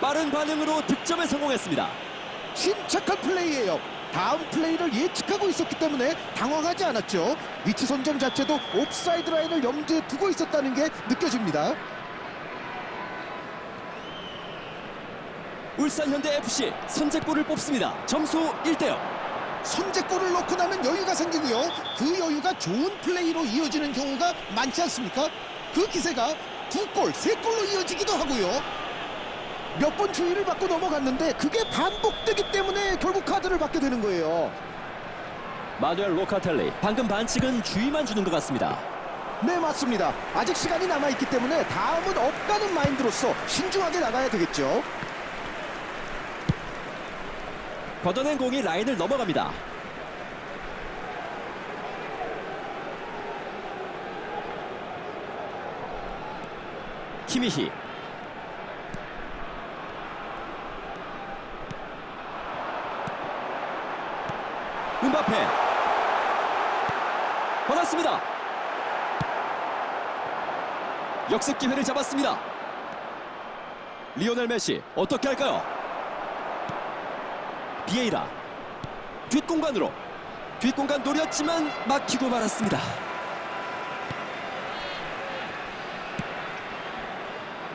빠른 반응으로 득점에 성공했습니다. 침착한 플레이예요. 다음 플레이를 예측하고 있었기 때문에 당황하지 않았죠. 위치 선정 자체도 옵사이드 라인을 염두에 두고 있었다는 게 느껴집니다. 울산 현대 FC 선제골을 뽑습니다. 점수 1대 0. 선제골을 넣고 나면 여유가 생기고요. 그 여유가 좋은 플레이로 이어지는 경우가 많지 않습니까? 그 기세가 두 골, 세 골로 이어지기도 하고요. 몇 번 주의를 받고 넘어갔는데 그게 반복되기 때문에 결국 카드를 받게 되는 거예요. 마누엘 로카텔리 방금 반칙은 주의만 주는 것 같습니다. 네, 맞습니다. 아직 시간이 남아있기 때문에 다음은 없다는 마인드로서 신중하게 나가야 되겠죠. 걷어낸 공이 라인을 넘어갑니다. 키미히 은바페 받았습니다. 역습 기회를 잡았습니다. 리오넬 메시 어떻게 할까요? 비에이라 뒷공간으로 뒷공간 노렸지만 막히고 말았습니다.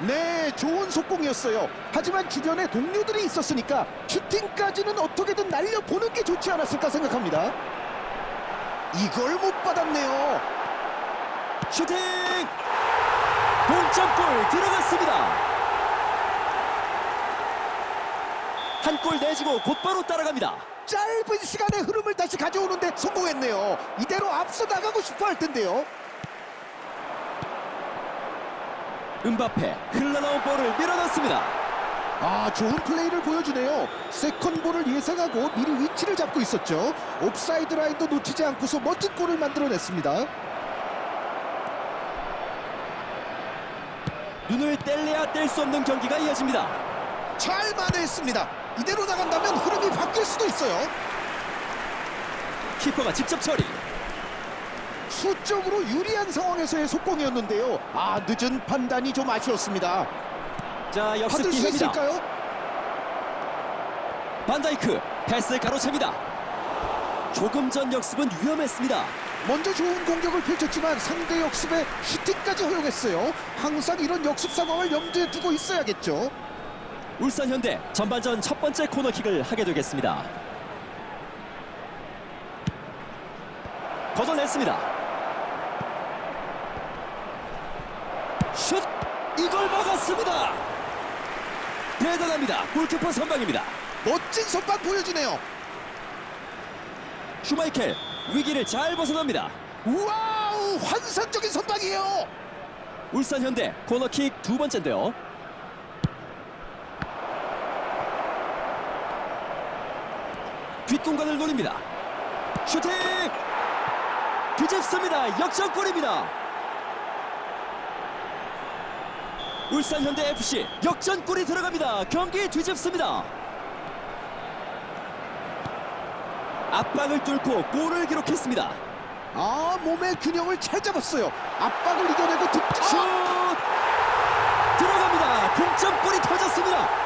네, 좋은 속공이었어요. 하지만 주변에 동료들이 있었으니까 슈팅까지는 어떻게든 날려보는 게 좋지 않았을까 생각합니다. 이걸 못 받았네요. 슈팅! 동점골 들어갔습니다. 한 골 내주고 곧바로 따라갑니다. 짧은 시간에 흐름을 다시 가져오는데 성공했네요. 이대로 앞서 나가고 싶어 할 텐데요. 은바페 흘러나온 볼을 밀어넣습니다. 아, 좋은 플레이를 보여주네요. 세컨볼을 예상하고 미리 위치를 잡고 있었죠. 옵사이드 라인도 놓치지 않고서 멋진 골을 만들어냈습니다. 눈을 뗄래야 뗄 수 없는 경기가 이어집니다. 잘 만회했습니다. 이대로 나간다면 흐름이 바뀔 수도 있어요. 키퍼가 직접 처리. 수적으로 유리한 상황에서의 속공이었는데요. 아, 늦은 판단이 좀 아쉬웠습니다. 자 역습 받을 수 기회입니다. 있을까요? 반다이크 패스 가로챕니다. 조금 전 역습은 위험했습니다. 먼저 좋은 공격을 펼쳤지만 상대 역습에 슈팅까지 허용했어요. 항상 이런 역습 상황을 염두에 두고 있어야겠죠. 울산 현대 전반전 첫 번째 코너킥을 하게 되겠습니다. 걷어냈습니다. 슛! 이걸 막았습니다. 대단합니다. 골키퍼 선방입니다. 멋진 선방 보여주네요. 슈마이켈 위기를 잘 벗어납니다. 와우, 환상적인 선방이에요. 울산 현대 코너킥 두 번째인데요. 뒷공간을 노립니다. 슈팅! 뒤집습니다. 역전골입니다. 울산 현대 FC 역전골이 들어갑니다. 경기 뒤집습니다. 압박을 뚫고 골을 기록했습니다. 아, 몸의 균형을 잘 잡았어요. 압박을 이겨내고 슛! 득점. 들어갑니다. 동점골이 터졌습니다.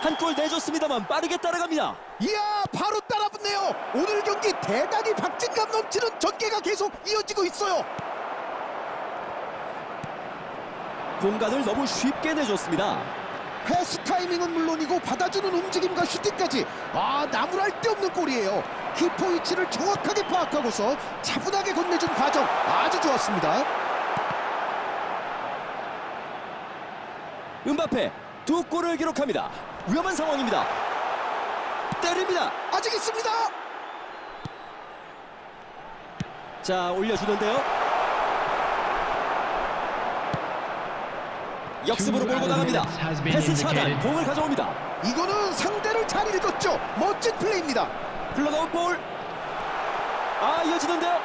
한 골 내줬습니다만 빠르게 따라갑니다. 이야, 바로 따라붙네요. 오늘 경기 대단히 박진감 넘치는 전개가 계속 이어지고 있어요. 공간을 너무 쉽게 내줬습니다. 패스 타이밍은 물론이고 받아주는 움직임과 슈팅까지 아 나무랄 데 없는 골이에요 키퍼 위치를 정확하게 파악하고서 차분하게 건네준 과정 아주 좋았습니다 은바페 두 골을 기록합니다. 위험한 상황입니다. 때립니다. 아직 있습니다 자 올려주는데요. 역습으로 몰고 나갑니다. 패스 차단 공을 가져옵니다. 이거는 상대를 잘 읽었죠 멋진 플레이입니다 흘러나온 볼. 아 이어지는데요.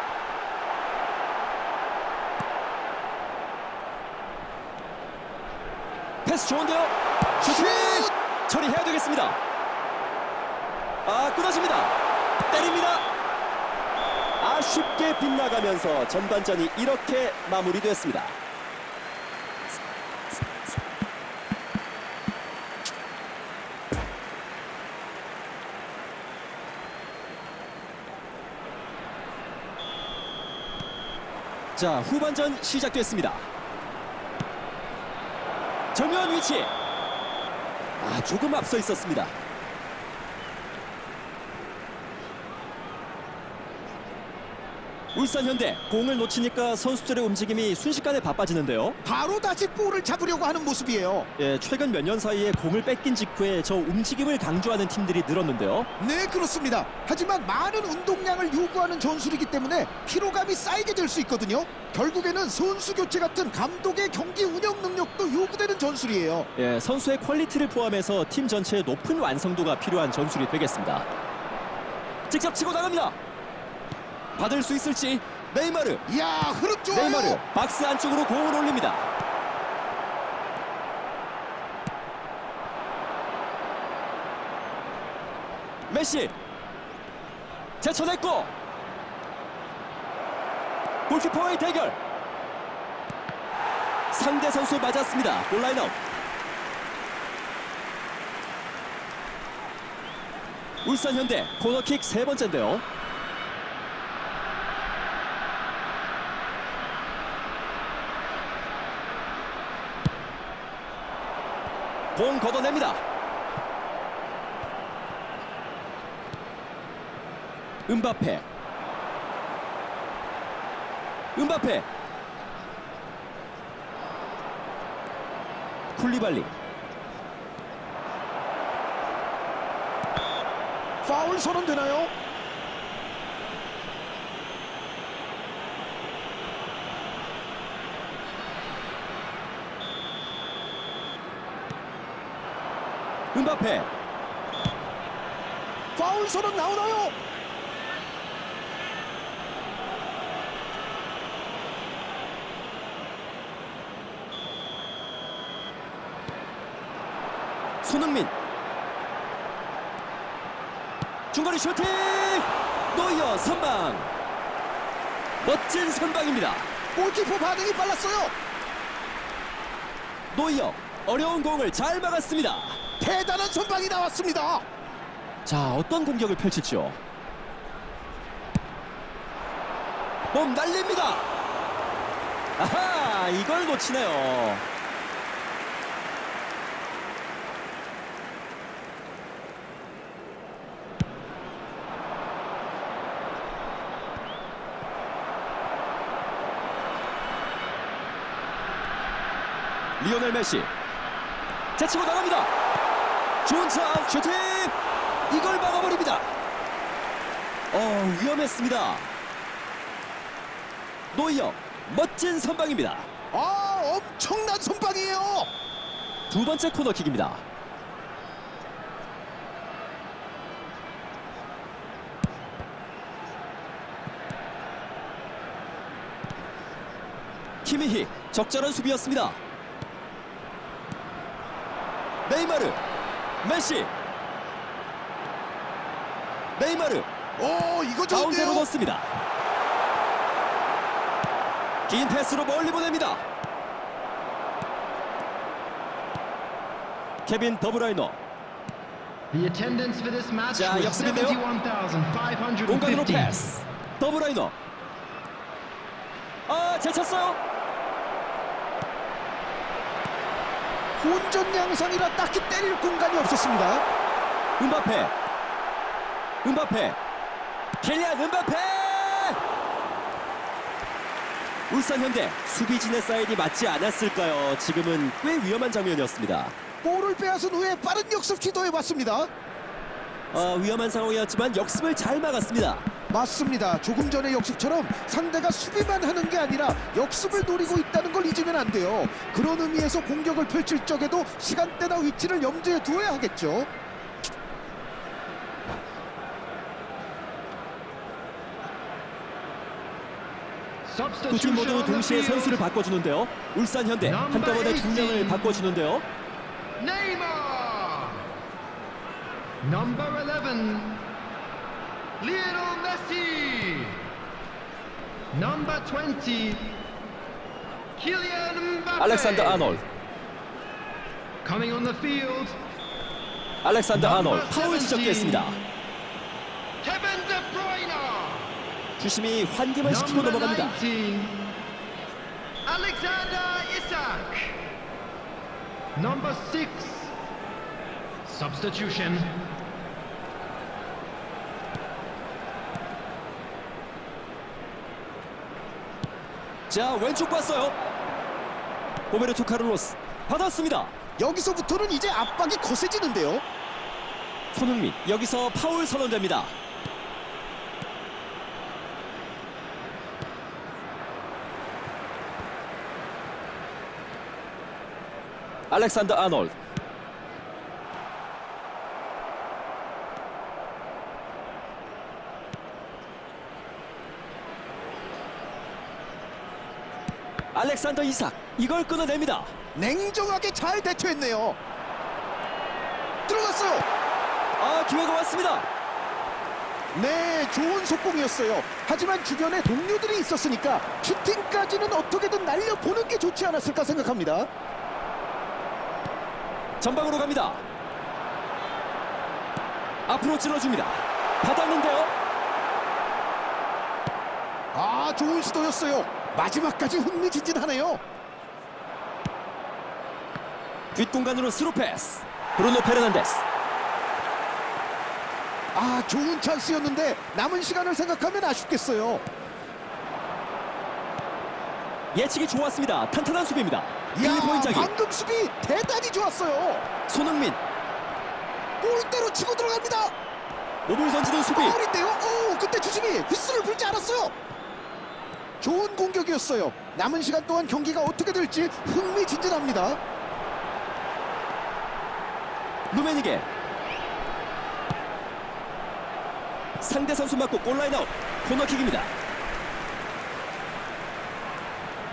패스 좋은데요. 슈팅 처리해야 되겠습니다. 아 끊어집니다. 때립니다. 아쉽게 빗나가면서 전반전이 이렇게 마무리됐습니다. 자, 후반전 시작됐습니다. 정면 위치. 아, 조금 앞서 있었습니다. 울산 현대 공을 놓치니까 선수들의 움직임이 순식간에 바빠지는데요. 바로 다시 볼을 잡으려고 하는 모습이에요. 예, 최근 몇 년 사이에 공을 뺏긴 직후에 저 움직임을 강조하는 팀들이 늘었는데요. 네 그렇습니다. 하지만 많은 운동량을 요구하는 전술이기 때문에 피로감이 쌓이게 될 수 있거든요. 결국에는 선수 교체 같은 감독의 경기 운영 능력도 요구되는 전술이에요. 예, 선수의 퀄리티를 포함해서 팀 전체의 높은 완성도가 필요한 전술이 되겠습니다. 직접 치고 나갑니다. 받을 수 있을지 네이마르, 이야 흐름 좋아요. 네이마르 박스 안쪽으로 공을 올립니다. 메시 제쳐냈고 골키퍼와의 대결 상대 선수 맞았습니다. 골라인아웃 울산 현대 코너킥 세 번째인데요. 공 걷어냅니다. 음바페. 음바페. 쿨리발리. 파울 선언되나요? 음바페. 파울 선언 나오나요? 손흥민. 중거리 슈팅! 노이어 선방. 멋진 선방입니다. 골키퍼 반응이 빨랐어요. 노이어 어려운 공을 잘 막았습니다. 대단한 선방이 나왔습니다. 자, 어떤 공격을 펼칠지요? 몸 날립니다. 아하, 이걸 놓치네요. 리오넬 메시 제치고 나갑니다. 좋은 차 슈팅 이걸 막아버립니다. 어 위험했습니다. 노이어 멋진 선방입니다. 아 엄청난 선방이에요. 두 번째 코너킥입니다. 키미히 적절한 수비였습니다. 네이마르, 메시, 네이마르 오 이거 가운데로 좋은데요. 넣습니다. 긴 패스로 멀리 보냅니다. 케빈 더브라이너 The attendance for this match 자, was 역습인데요. 71,550. 공간으로 패스 더브라이너 아 제쳤어요 혼전 양상이라 딱히 때릴 공간이 없었습니다. 음바페. 음바페. 킬리안 음바페! 울산 현대 수비진의 사인이 맞지 않았을까요? 지금은 꽤 위험한 장면이었습니다. 볼을 빼앗은 후에 빠른 역습 시도해 봤습니다. 아, 위험한 상황이었지만 역습을 잘 막았습니다 맞습니다. 조금 전의 역습처럼 상대가 수비만 하는 게 아니라 역습을 노리고 있다는 걸 잊으면 안 돼요. 그런 의미에서 공격을 펼칠 적에도 시간대나 위치를 염두에 두어야 하겠죠. 두 팀 모두 동시에 선수를 바꿔주는데요. 울산 현대 한꺼번에 두 명을 바꿔주는데요. Number 11. Lionel Messi. Number 20. Kylian Mbappe. 알렉산더 아놀, Coming on the field. 알렉산더 아놀 파울 지적됐습니다. Kevin De Bruyne. 주심이 환기만 시키고 Number 넘어갑니다. 19. Alexander Isak. Number six. Substitution. 자 왼쪽 봤어요. 오베르토 카를로스 받았습니다. 여기서부터는 이제 압박이 거세지는데요. 손흥민 여기서 파울 선언됩니다. 알렉산더 아놀드 알렉산더 이삭 이걸 끊어냅니다. 냉정하게 잘 대처했네요. 들어갔어요. 아 기회가 왔습니다. 네, 좋은 속공이었어요. 하지만 주변에 동료들이 있었으니까 슈팅까지는 어떻게든 날려보는 게 좋지 않았을까 생각합니다. 전방으로 갑니다. 앞으로 찔러줍니다. 받았는데요. 아, 좋은 시도였어요. 마지막까지 흥미진진하네요. 뒷공간으로 스루 패스. 브루노 페르난데스. 아, 좋은 찬스였는데 남은 시간을 생각하면 아쉽겠어요. 예측이 좋았습니다. 탄탄한 수비입니다. 이야, 방금 수비 대단히 좋았어요. 손흥민 골대로 치고 들어갑니다. 몸을 던지는 수비. 파울인데요. 오, 그때 주심이 휘슬을 불지 않았어요. 좋은 공격이었어요. 남은 시간 동안 경기가 어떻게 될지 흥미진진합니다. 루메니게 상대 선수 맞고 골라인 아웃 코너킥입니다.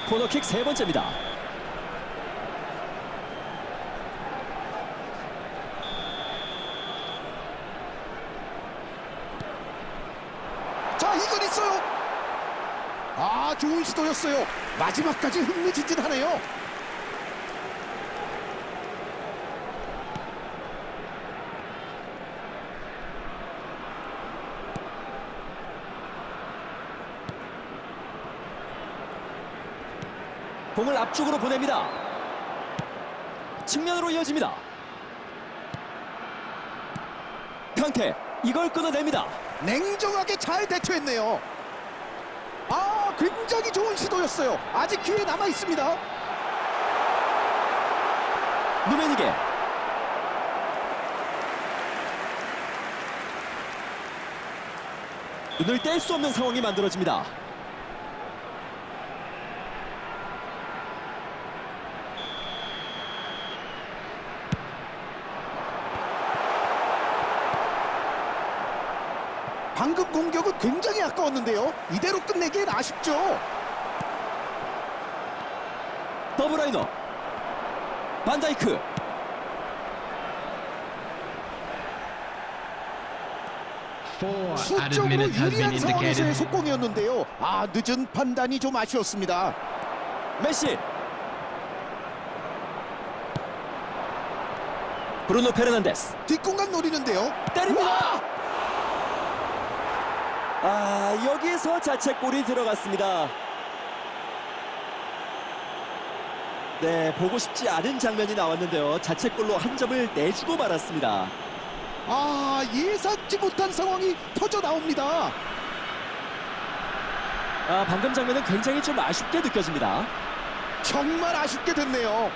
코너킥 세 번째입니다. 자, 이건 있어요. 아, 좋은 시도였어요. 마지막까지 흥미진진하네요. 공을 앞쪽으로 보냅니다. 측면으로 이어집니다. 강태 이걸 끊어냅니다. 냉정하게 잘 대처했네요. 아, 굉장히 좋은 시도였어요. 아직 기회 남아 있습니다. 루메니게 눈을 뗄 수 없는 상황이 만들어집니다. 방금 공격은 굉장히 아까웠는데요. 이대로 끝내기엔 아쉽죠. 더블라이너 반다이크 수적으로 유리한 상황에서의. 속공이었는데요. 아, 늦은 판단이 좀 아쉬웠습니다. 메시 브루노 페르난데스 뒷공간 노리는데요. 때립니다. 아 여기서 자책골이 들어갔습니다. 네 보고 싶지 않은 장면이 나왔는데요. 자책골로 한 점을 내주고 말았습니다. 아, 예상치 못한 상황이 터져 나옵니다. 아 방금 장면은 굉장히 좀 아쉽게 느껴집니다. 정말 아쉽게 됐네요.